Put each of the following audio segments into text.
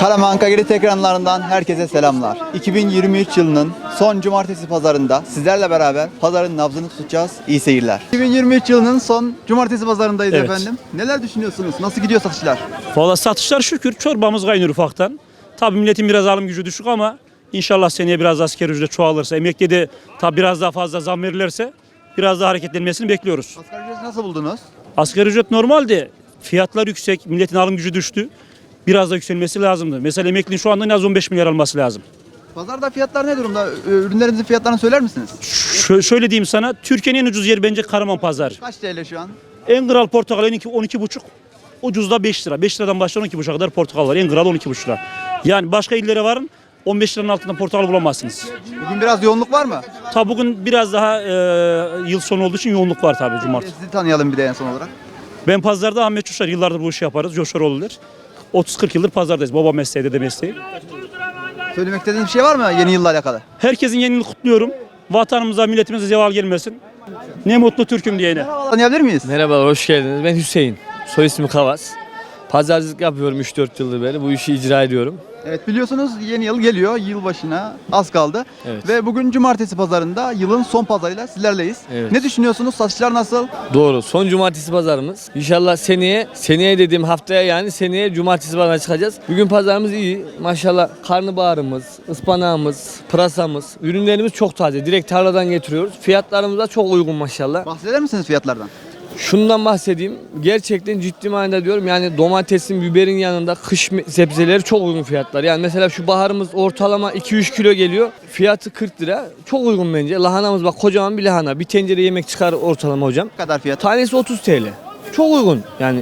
Karaman Kagiri ekranlarından herkese selamlar. 2023 yılının son cumartesi pazarında sizlerle beraber pazarın nabzını tutacağız. İyi seyirler. 2023 yılının son cumartesi pazarındayız Evet. efendim. Neler düşünüyorsunuz? Nasıl gidiyor satışlar? Valla satışlar şükür çorbamız kaynıyor ufaktan. Tabii milletin biraz alım gücü düşük ama inşallah seneye biraz asker ücret çoğalırsa, emekliye de tabii biraz daha fazla zam verirlerse biraz daha hareketlenmesini bekliyoruz. Asgari ücreti nasıl buldunuz? Asgari ücret normaldi. Fiyatlar yüksek, milletin alım gücü düştü. Biraz da yükselmesi lazımdı. Mesela emeklinin şu anda en az 15 milyar alması lazım. Pazarda fiyatlar ne durumda? Ö- Ürünlerinizin fiyatlarını söyler misiniz? Şö- şöyle diyeyim sana, Türkiye'nin en ucuz yeri bence Karaman Pazar. Kaç TL şu an? En kral portakal 12 12,5. Ucuz da 5 lira. 5 liradan başlayan 12,5'a kadar portakal var. En kral 12,5 lira. Yani başka illere varın 15 liranın altında portakal bulamazsınız. Bugün biraz yoğunluk var mı? Tabi bugün biraz daha e, yıl sonu olduğu için yoğunluk var tabii cumartesi. Sizi tanıyalım bir de en son olarak. Ben pazarda Ahmet Coşar yıllardır bu işi yaparız. Coşaroğlu'dur. 30-40 yıldır pazardayız. Baba mesleği, dede mesleği. Söylemek istediğiniz bir şey var mı yeni yılla alakalı? Herkesin yeni yılını kutluyorum. Vatanımıza, milletimize zeval gelmesin. Ne mutlu Türk'üm diyene. Tanıyabilir miyiz? Merhabalar, hoş geldiniz. Ben Hüseyin. Soy ismi Kavas. Pazarcılık yapıyorum 3-4 yıldır beri. Bu işi icra ediyorum. Evet biliyorsunuz yeni yıl geliyor. Yılbaşına az kaldı. Evet. Ve bugün cumartesi pazarında yılın son pazarıyla sizlerleyiz. Evet. Ne düşünüyorsunuz? Satışlar nasıl? Doğru. Son cumartesi pazarımız. İnşallah seneye, seneye dediğim haftaya yani seneye cumartesi pazarına çıkacağız. Bugün pazarımız iyi. Maşallah karnabaharımız, ıspanağımız, pırasamız, ürünlerimiz çok taze. Direkt tarladan getiriyoruz. Fiyatlarımız da çok uygun maşallah. Bahseder misiniz fiyatlardan? Şundan bahsedeyim. Gerçekten ciddi manada diyorum. Yani domatesin, biberin yanında kış sebzeleri çok uygun fiyatlar. Yani mesela şu baharımız ortalama 2-3 kilo geliyor. Fiyatı 40 lira. Çok uygun bence. Lahanamız bak kocaman bir lahana. Bir tencere yemek çıkar ortalama hocam. Ne kadar fiyat? Tanesi 30 TL. Çok uygun. Yani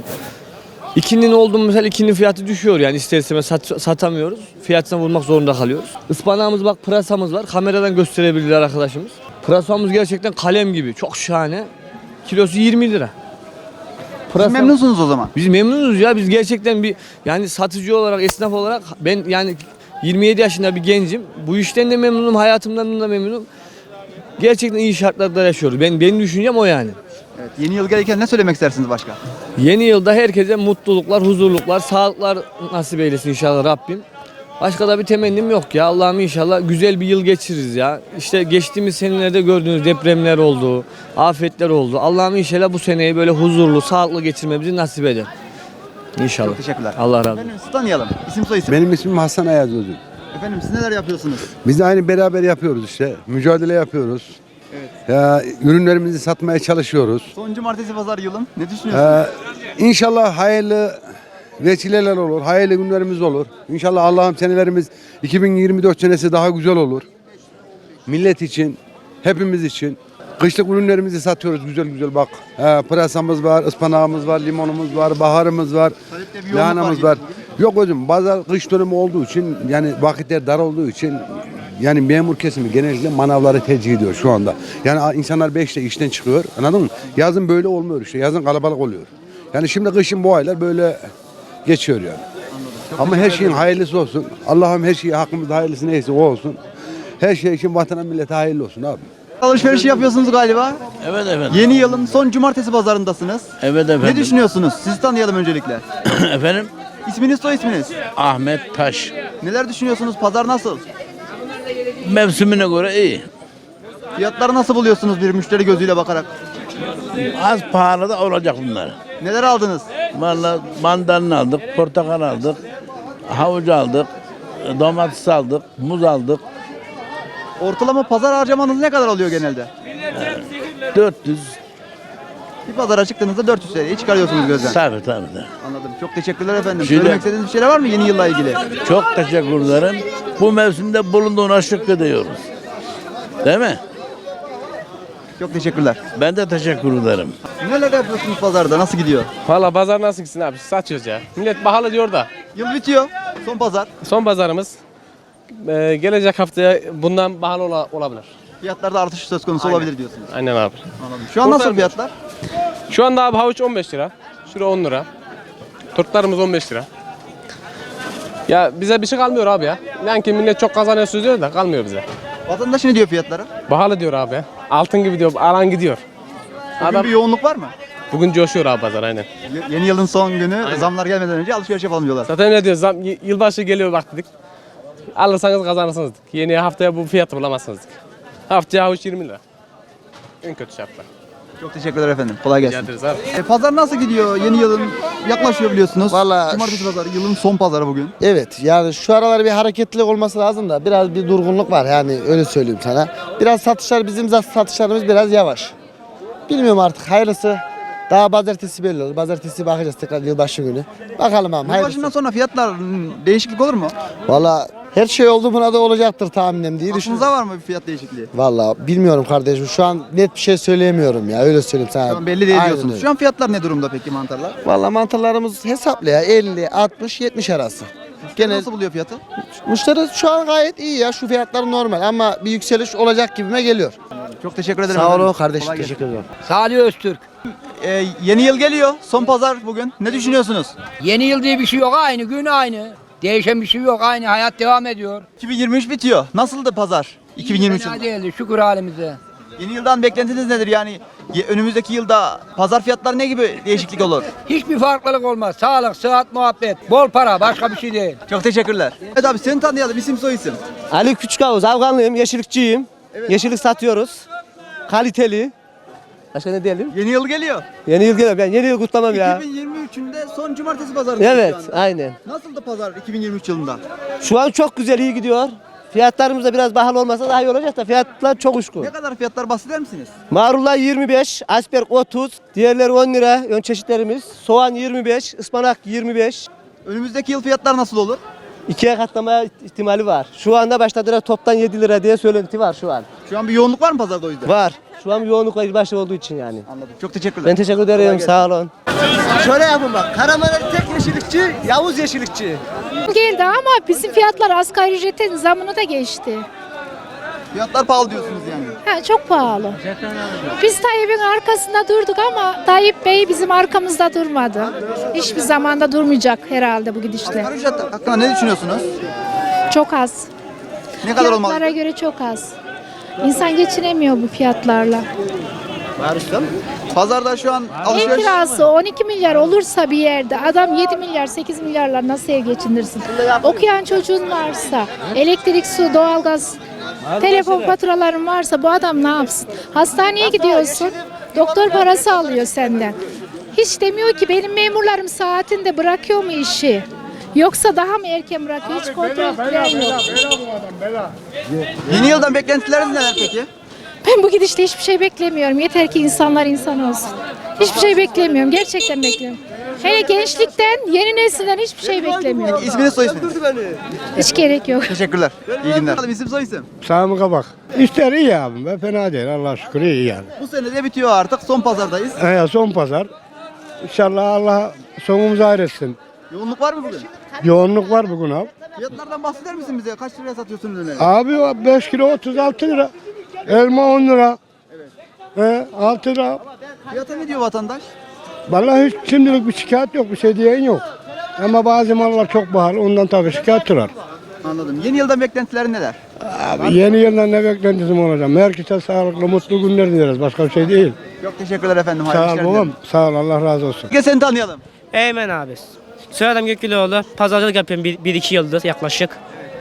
ikinin oldu mu mesela ikinin fiyatı düşüyor yani ister istemez sat- satamıyoruz. Fiyatına vurmak zorunda kalıyoruz. Ispanağımız bak pırasamız var. Kameradan gösterebilirler arkadaşımız. Pırasamız gerçekten kalem gibi. Çok şahane. Kilosu 20 lira. Siz Pırasa- memnunsunuz o zaman. Biz memnunuz ya. Biz gerçekten bir yani satıcı olarak, esnaf olarak ben yani 27 yaşında bir gencim. Bu işten de memnunum, hayatımdan da memnunum. Gerçekten iyi şartlarda yaşıyoruz. Ben benim düşüncem o yani. Evet, yeni yıl gelirken ne söylemek istersiniz başka? Yeni yılda herkese mutluluklar, huzurluklar, sağlıklar nasip eylesin inşallah Rabbim. Başka da bir temennim yok ya. Allah'ım inşallah güzel bir yıl geçiririz ya. İşte geçtiğimiz senelerde gördüğünüz depremler oldu, afetler oldu. Allah'ım inşallah bu seneyi böyle huzurlu, sağlıklı geçirmemizi nasip eder. İnşallah. Çok teşekkürler. Allah razı olsun. Efendim sizi tanıyalım. İsim soy isim. Benim ismim Hasan Ayaz Özüm. Efendim siz neler yapıyorsunuz? Biz de aynı beraber yapıyoruz işte. Mücadele yapıyoruz. Ya, ürünlerimizi satmaya çalışıyoruz. Son cumartesi pazar yılın. Ne düşünüyorsunuz? Ee, inşallah hayırlı vesileler olur, hayırlı günlerimiz olur. İnşallah Allah'ım senelerimiz 2024 senesi daha güzel olur. Millet için, hepimiz için. Kışlık ürünlerimizi satıyoruz güzel güzel bak. Ee, pırasamız var, ıspanağımız var, limonumuz var, baharımız var, lahanamız var Yok hocam pazar kış dönemi olduğu için yani vakitler dar olduğu için yani memur kesimi genellikle manavları tercih ediyor şu anda. Yani insanlar 5'te işten çıkıyor anladın mı? Yazın böyle olmuyor işte yazın kalabalık oluyor. Yani şimdi kışın bu aylar böyle geçiyor yani. Ama her şeyin hayırlısı olsun. Allah'ım her şeyi hakkımızda hayırlısı neyse o olsun. Her şey için vatana millete hayırlı olsun abi. Alışverişi yapıyorsunuz galiba. Evet efendim. Yeni yılın son cumartesi pazarındasınız. Evet Ne efendim. düşünüyorsunuz? Sizi tanıyalım öncelikle. efendim? İsminiz soy isminiz. Ahmet Taş. Neler düşünüyorsunuz? Pazar nasıl? Mevsimine göre iyi. Fiyatları nasıl buluyorsunuz bir müşteri gözüyle bakarak? Az pahalı da olacak bunlar. Neler aldınız? Vallahi mandalina aldık, portakal aldık, havuç aldık, domates aldık, muz aldık. Ortalama pazar harcamanız ne kadar oluyor genelde? 400. Bir pazara çıktığınızda 400 TL'yi çıkarıyorsunuz gözden. Tabii tabii. tabii. Anladım. Çok teşekkürler efendim. Şöyle- Söylemek istediğiniz bir şeyler var mı yeni yılla ilgili? Çok teşekkür ederim. Bu mevsimde bulunduğuna şükrediyoruz. Değil mi? Çok teşekkürler. Ben de teşekkür ederim. Neler yapıyorsunuz pazarda? Nasıl gidiyor? Valla pazar nasıl gitsin abi? Satıyoruz ya. Millet pahalı diyor da. Yıl bitiyor. Son pazar. Son pazarımız e, gelecek haftaya bundan pahalı ola- olabilir. Fiyatlarda artış söz konusu olabilir diyorsunuz. Aynen abi. Anladım. Şu an nasıl Kurtarmıyor. fiyatlar? Şu anda abi havuç 15 lira. Şura 10 lira. Turtlarımız 15 lira. Ya bize bir şey kalmıyor abi ya. Yani ki millet çok kazanıyor diyor da kalmıyor bize. Vatandaş ne diyor fiyatlara? Pahalı diyor abi. Altın gibi diyor. Alan gidiyor. Bugün Adam bir yoğunluk var mı? Bugün coşuyor abi pazar aynen. Y- Yeni yılın son günü zamlar gelmeden önce alışveriş yapalım diyorlar. Zaten ne diyoruz zam, y- yılbaşı geliyor bak dedik. Alırsanız kazanırsınız dedik. Yeni haftaya bu fiyatı bulamazsınız dedik. Haftaya havuç 20 lira. En kötü şartlar. Çok teşekkürler efendim. Kolay Rica gelsin. ederiz abi. E, pazar nasıl gidiyor? Yeni yılın yaklaşıyor biliyorsunuz. Vallahi- Cumartesi pazarı yılın son pazarı bugün. Evet yani şu aralar bir hareketlilik olması lazım da biraz bir durgunluk var yani öyle söyleyeyim sana. Biraz satışlar bizim zat- satışlarımız biraz yavaş. Bilmiyorum artık hayırlısı. Daha pazartesi belli olur. Pazartesi bakacağız tekrar yılbaşı günü. Bakalım abi Yılbaşından hayırlısı. sonra fiyatlar hmm, değişiklik olur mu? Valla her şey oldu buna da olacaktır tahminem diye düşünüyorum. Aklınıza var mı bir fiyat değişikliği? Valla bilmiyorum kardeşim şu an net bir şey söyleyemiyorum ya öyle söyleyeyim sana. Şu an belli değil Aynen diyorsunuz. öyle. Şu an fiyatlar ne durumda peki mantarlar? Valla mantarlarımız hesaplı ya 50, 60, 70 arası. Genel Nasıl buluyor fiyatı? müşteri şu an gayet iyi ya şu fiyatlar normal ama bir yükseliş olacak gibime geliyor. Çok teşekkür ederim. Sağ olun efendim. kardeşim Kolay gelsin. teşekkür ederim. Salih Öztürk. E, yeni yıl geliyor. Son pazar bugün. Ne düşünüyorsunuz? Yeni yıl diye bir şey yok aynı gün aynı. Değişen bir şey yok aynı hayat devam ediyor. 2023 bitiyor. Nasıldı pazar? 2023 Fena yılı. değildi şükür halimize. Yeni yıldan beklentiniz nedir? Yani ye- önümüzdeki yılda pazar fiyatları ne gibi değişiklik olur? Hiçbir farklılık olmaz. Sağlık, sıhhat, muhabbet, bol para başka bir şey değil. Çok teşekkürler. Evet abi seni tanıyalım. İsim soy isim. Ali Küçükavuz, Afganlıyım, yeşillikçiyim. Yeşillik satıyoruz. Kaliteli. Başka ne diyelim? Yeni yıl geliyor. Yeni yıl geliyor. Ben yeni yıl kutlamam ya. 2023'ün de son cumartesi pazarı. Evet, aynen. Nasıldı pazar 2023 yılında? Şu an çok güzel, iyi gidiyor. Fiyatlarımız da biraz pahalı olmasa daha iyi olacak da fiyatlar çok uçkun. Ne kadar fiyatlar bahseder misiniz? Marullar 25, asperk 30, diğerleri 10 lira ön çeşitlerimiz. Soğan 25, ıspanak 25. Önümüzdeki yıl fiyatlar nasıl olur? İkiye katlama ihtimali var. Şu anda başladılar toptan 7 lira diye söylenti var şu an. Şu an bir yoğunluk var mı pazarda o yüzden? Var. Şu an yoğunluk var başta olduğu için yani. Anladım. Çok teşekkürler. Ben teşekkür ederim. Sağ olun. Şöyle yapın bak. Karaman'ın tek yeşillikçi, Yavuz yeşillikçi. Geldi ama bizim fiyatlar asgari ücretin zamını da geçti. Fiyatlar pahalı diyorsunuz yani. Ha, çok pahalı. Biz Tayyip'in arkasında durduk ama Tayyip Bey bizim arkamızda durmadı. Hiçbir zamanda durmayacak herhalde bu gidişle. Asgari ücret hakkında ne düşünüyorsunuz? Çok az. Ne kadar olmalı? Fiyatlara göre çok az. İnsan geçinemiyor bu fiyatlarla. Pazarda şu an Ev alışveriş... kirası 12 milyar olursa bir yerde adam 7 milyar 8 milyarlar nasıl ev geçindirsin? Okuyan çocuğun varsa, elektrik, su, doğalgaz, telefon faturaların varsa bu adam ne yapsın? Hastaneye gidiyorsun, doktor parası alıyor senden. Hiç demiyor ki benim memurlarım saatinde bırakıyor mu işi? Yoksa daha mı erken bırakıyor? Hiç kontrol yok. Yeni yıldan beklentileriniz neler peki? Ben bu gidişle hiçbir şey beklemiyorum. Yeter ki insanlar insan olsun. Hiçbir şey beklemiyorum. Gerçekten beklemiyorum. Hele gençlikten, yeni nesilden hiçbir şey beklemiyorum. İsminiz soy isminiz. Hiç gerek yok. Teşekkürler. İyi günler. İsim soy isim. Sami Kabak. İşler iyi abi be fena değil Allah şükür iyi yani. Bu sene de bitiyor artık. Son pazardayız. Ee, son pazar. İnşallah Allah sonumuzu hayretsin. Yoğunluk var mı bugün? Yoğunluk var bugün abi. Fiyatlardan bahseder misin bize? Kaç liraya satıyorsunuz ürünleri? Abi 5 kilo 36 lira. Elma 10 lira. Evet. 6 lira. Fiyata ne diyor vatandaş? Vallahi hiç şimdilik bir şikayet yok bir şey diyen yok. Ama bazı mallar çok pahalı ondan tabii şikayet var. Anladım. Yeni yıldan beklentilerin neler? Abi yeni yıldan ne beklentim olacağım? Herkese sağlıklı mutlu günler dileriz. Başka bir şey değil. Çok teşekkürler efendim. Sağ ol babam. Sağ ol Allah razı olsun. Gel seni tanıyalım. Eymen abi. Soyadım Gökgüloğlu. Pazarcılık yapıyorum 1-2 yıldır yaklaşık.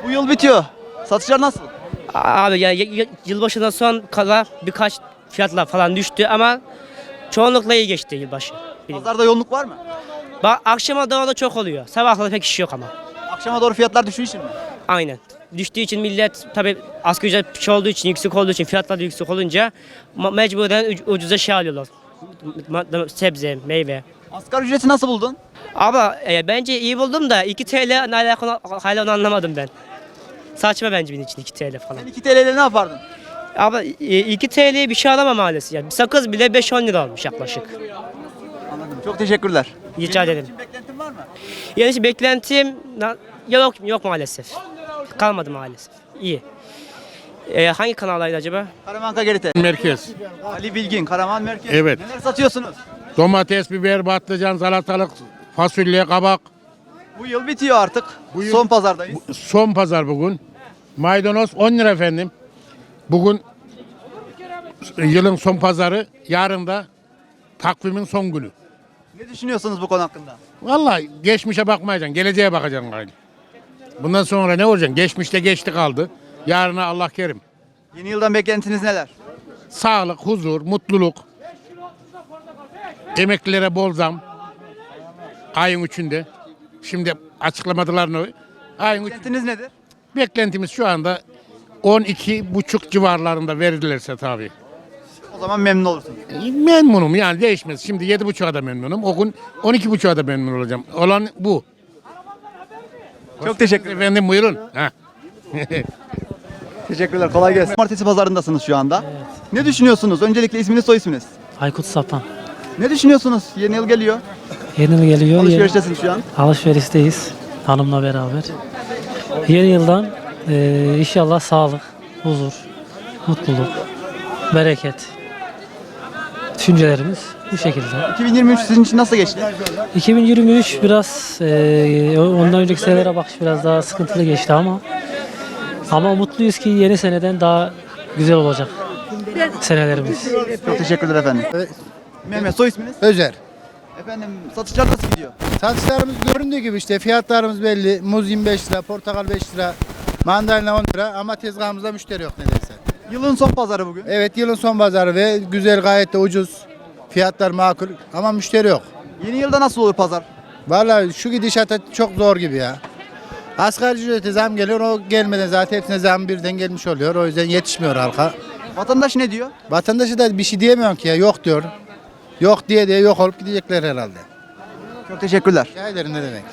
Bu yıl bitiyor. Satışlar nasıl? Abi yani yılbaşından son kala birkaç fiyatlar falan düştü ama çoğunlukla iyi geçti yılbaşı. Pazarda yoğunluk var mı? Bak akşama doğru da çok oluyor. Sabahları pek iş yok ama. Akşama doğru fiyatlar düşüyor için mi? Aynen. Düştüğü için millet tabi asgari ücret şey olduğu için yüksek olduğu için fiyatlar da yüksek olunca mecburen uc- ucuza şey alıyorlar. Sebze, meyve. Asgari ücreti nasıl buldun? Ama e, bence iyi buldum da 2 TL ne alakalı hala onu anlamadım ben. Saçma bence benim için 2 TL falan. Sen 2 TL ile ne yapardın? Ama 2 TL'ye bir şey alamam maalesef. Yani bir sakız bile 5-10 lira olmuş yaklaşık. Anladım. Çok teşekkürler. Rica ederim. beklentin var mı? Yani işte beklentim yok yok maalesef. Kalmadı maalesef. İyi. E, hangi kanaldaydı acaba? Karamanka Gerite. Merkez. Ali Bilgin, Karaman Merkez. Evet. Neler satıyorsunuz? Domates, biber, patlıcan, salatalık, fasulye, kabak. Bu yıl bitiyor artık. Bu yıl- Son pazardayız. Son pazar bugün. Maydanoz 10 lira efendim. Bugün yılın son pazarı. Yarın da takvimin son günü. Ne düşünüyorsunuz bu konu hakkında? Vallahi geçmişe bakmayacaksın, geleceğe bakacaksın gayrı. Bundan sonra ne olacaksın? Geçmişte geçti kaldı. Yarına Allah kerim. Yeni yıldan beklentiniz neler? Sağlık, huzur, mutluluk. Emeklilere bol zam. Ayın üçünde. Şimdi açıklamadılar ne? Ayın Beklentiniz nedir? Beklentimiz şu anda 12 buçuk civarlarında verilirse tabii. O zaman memnun olursunuz. Memnunum yani değişmez. Şimdi yedi buçuğa da memnunum. O gün 12 buçuğa da memnun olacağım. Olan bu. Çok teşekkür ederim. Efendim buyurun. Ha. Teşekkürler. Kolay gelsin. Cumartesi pazarındasınız şu anda. Ne düşünüyorsunuz? Öncelikle isminiz soy isminiz. Aykut Sapan. Ne düşünüyorsunuz? Yeni yıl geliyor. Yeni yıl geliyor. Alışveriştesiniz şu an. Alışverişteyiz hanımla beraber. Yeni yıldan eee, inşallah sağlık, huzur, mutluluk, bereket. Düşüncelerimiz bu şekilde. 2023 sizin için nasıl geçti? 2023 biraz eee, ondan önceki senelere bakış biraz daha sıkıntılı geçti ama ama mutluyuz ki yeni seneden daha güzel olacak senelerimiz. Çok teşekkürler efendim. Mehmet soy isminiz? Özer. Efendim satışlar nasıl gidiyor? Satışlarımız göründüğü gibi işte fiyatlarımız belli. Muz 25 lira, portakal 5 lira, mandalina 10 lira ama tezgahımızda müşteri yok nedense. Yılın son pazarı bugün. Evet yılın son pazarı ve güzel gayet de ucuz. Fiyatlar makul ama müşteri yok. Yeni yılda nasıl olur pazar? Vallahi şu gidişata çok zor gibi ya. Asgari ücrete zam geliyor o gelmeden zaten hepsine zam birden gelmiş oluyor. O yüzden yetişmiyor halka. Vatandaş ne diyor? Vatandaşı da bir şey diyemiyorum ki ya yok diyor. Yok diye diye yok olup gidecekler herhalde. Çok teşekkürler. Rica ederim ne demek.